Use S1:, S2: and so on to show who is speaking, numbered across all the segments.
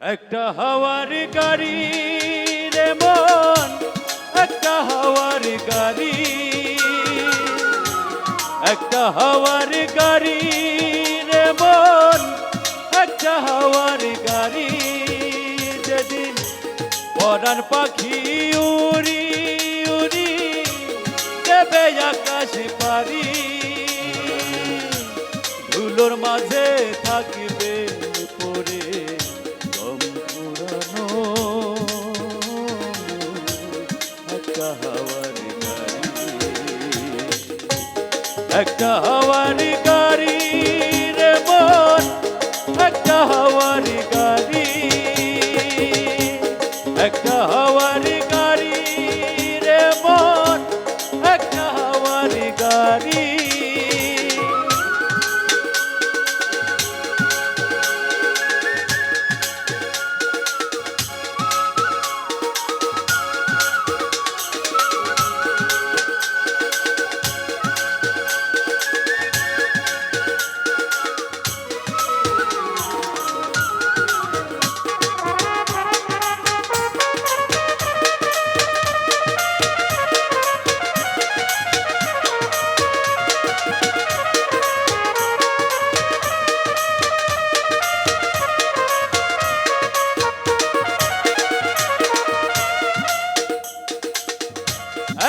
S1: একটা হাওয়ার গাড়ি রে মন, একটা হাওয়ার গাড়ি। একটা হাওয়ার গাড়ি রে মন, একটা হাওয়ার গাড়ি। যেদিন পরাণ পাখি উড়ি উড়ি দেবে আকাশ পারি ধুলোর মাঝে থাকবে একটা হওয়ারি গাড়ি রে মন একটা হওয়ারি গাড়ি একটা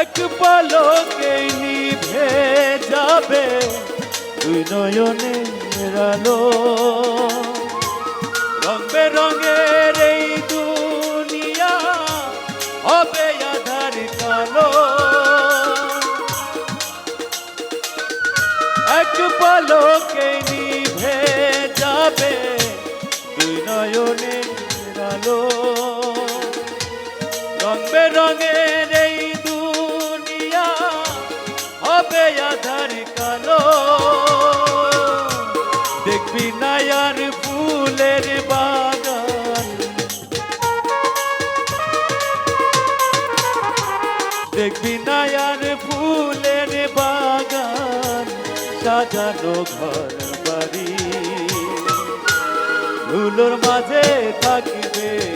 S1: এক পলকে নিভে যাবে, দুই নয়নের আলো রং বেরঙের এই দুনিয়া, হবে আধার কালো। এক পলকে নিভে যাবে, দুই নয়নের আলো আধার কালো। দেখবি নায়ার ফুলের বাগান। দেখবি নায়ার ফুলের বাগান। সাজানো ঘর বাড়ি। ধুলোর মাঝে থাকবে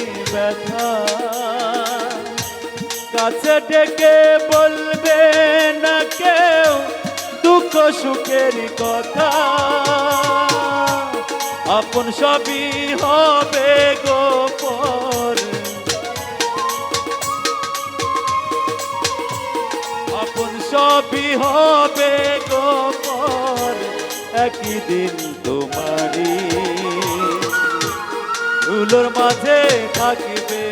S1: কাছে ডেকে বলবে না কেউ দুঃখ সুখের কথা। আপন সবই হবে গোপন আপন সবই হবে গোপন একই দিন তোমারি ফুলোর মাঝে থাকিবে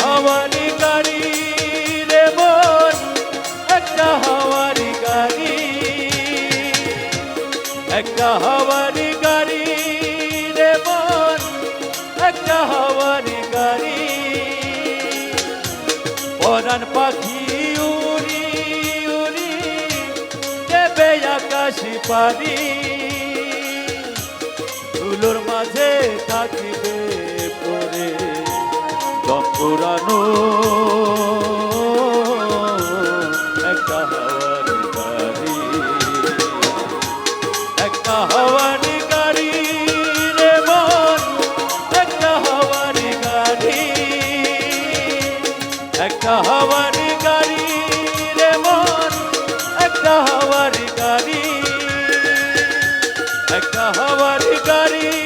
S1: হাওয়ারি গাড়ি রে বোন, একটা হাওয়ারি গাড়ি। একটা হাওয়ারি গাড়ি রে বোন, একটা হাওয়ারি গাড়ি। পরাণ পাখি উড়ি উড়ি দেবে আকাশি পারি পুরানো একটা হাওয়ার গাড়ি। একটা হাওয়ারি গাড়ি রে মন। একটা হাওয়ারি গাড়ি। একটা হাওয়ারি গাড়ি রে মন। একটা হাওয়ারি গাড়ি। একটা হাওয়ারি গাড়ি।